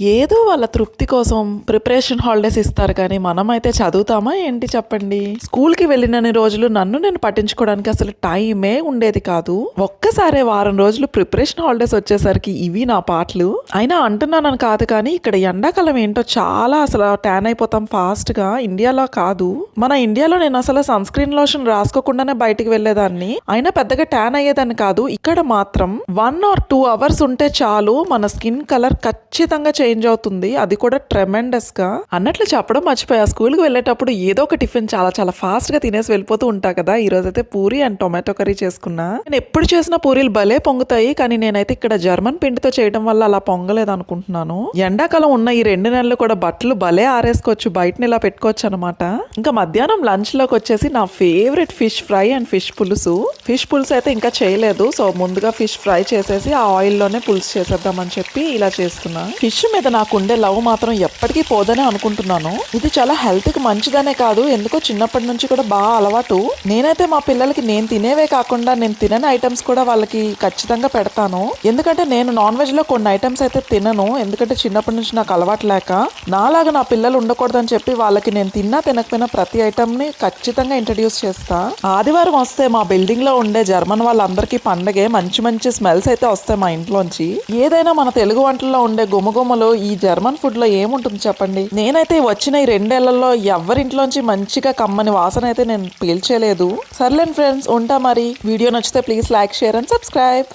ఏదో వాళ్ళ తృప్తి కోసం ప్రిపరేషన్ హాలిడేస్ ఇస్తారు కానీ మనమైతే చదువుతామా ఏంటి చెప్పండి? స్కూల్కి వెళ్ళినన్ని రోజులు నన్ను నేను పట్టించుకోవడానికి అసలు టైమే ఉండేది కాదు. ఒక్కసారే వారం రోజులు ప్రిపరేషన్ హాలిడేస్ వచ్చేసరికి ఇవి నా పాటలు. అయినా అంటున్నానని కాదు కానీ ఇక్కడ ఎండాకాలం ఏంటో చాలా అసలు ట్యాన్ అయిపోతాం ఫాస్ట్గా. ఇండియాలో కాదు. మన ఇండియాలో నేను అసలు సన్ స్క్రీన్ లోషన్ రాసుకోకుండానే బయటికి వెళ్ళేదాన్ని. అయినా పెద్దగా ట్యాన్ అయ్యేదాన్ని కాదు. ఇక్కడ మాత్రం వన్ ఆర్ టూ అవర్స్ ఉంటే చాలు మన స్కిన్ కలర్ ఖచ్చితంగా చేంజ్ అవుతుంది. అది కూడా ట్రెమెండస్గా. అన్నట్లు చెప్పడం మర్చిపోయా. స్కూల్కి వెళ్ళేటప్పుడు ఏదో ఒక టిఫిన్ చాలా చాలా ఫాస్ట్గా తినేసి వెళ్ళిపోతూ ఉంటా కదా. ఈ రోజు అయితే పూరి అండ్ టొమాటో కర్రీ చేసుకున్నా. నేను ఎప్పుడు చేసిన పూరీలు భలే పొంగుతాయి. కానీ నేనైతే ఇక్కడ జర్మన్ పిండితో చేయడం వల్ల అలా పొంగలేదు అనుకుంటున్నాను. ఎండాకాలం ఉన్న ఈ రెండు నెలలు కూడా బట్టలు భలే ఆరేసుకోవచ్చు. బయటని ఇలా పెట్టుకోవచ్చు అనమాట ఇంకా మధ్యాహ్నం లంచ్లోకి వచ్చేసి నా favourite fish fry and fish పులుసు. ఫిష్ పులుసు అయితే ఇంకా చేయలేదు. సో ముందుగా ఫిష్ ఫ్రై చేసేసి ఆ ఆయిల్లోనే పులుసు చేసేద్దామని చెప్పి ఇలా చేస్తున్నా. ఫిష్ మీద నాకు ఉండే లవ్ మాత్రం ఎప్పటికీ పోదని అనుకుంటున్నాను. ఇది చాలా హెల్త్కి మంచిదనే కాదు. ఎందుకో చిన్నప్పటి నుంచి కూడా బాగా అలవాటు. నేనైతే మా పిల్లలకి నేను తినేవే కాకుండా నేను తినని ఐటమ్స్ కూడా వాళ్ళకి ఖచ్చితంగా పెడతాను. ఎందుకంటే నేను నాన్ వెజ్లో కొన్ని ఐటమ్స్ అయితే తినను. ఎందుకంటే చిన్నప్పటి నుంచి నాకు అలవాటు లేక నాలాగా నా పిల్లలు ఉండకూడదని చెప్పి వాళ్ళకి నేను తిన్నా తినకపోయినా ప్రతి ఐటమ్ని ఖచ్చితంగా ఇంట్రడ్యూస్ చేస్తా. ఆదివారం వస్తే మా బిల్డింగ్లో ఉండే జర్మన్ వాళ్ళందరికీ పండగే మంచి మంచి స్మెల్స్ అయితే వస్తాయి మా ఇంట్లోంచి. ఏదైనా మన తెలుగు వంటల్లో ఉండే గుమగుమలు ఈ జర్మన్ ఫుడ్లో ఏముంటుంది చెప్పండి? నేనైతే వచ్చిన ఈ రెండేళ్ళలో ఎవరింట్లోంచి మంచిగా కమ్మని వాసన అయితే నేను పీల్చలేదు. సర్లేండి ఫ్రెండ్స్ ఉంటా మరి. వీడియో నచ్చితే please like share and subscribe.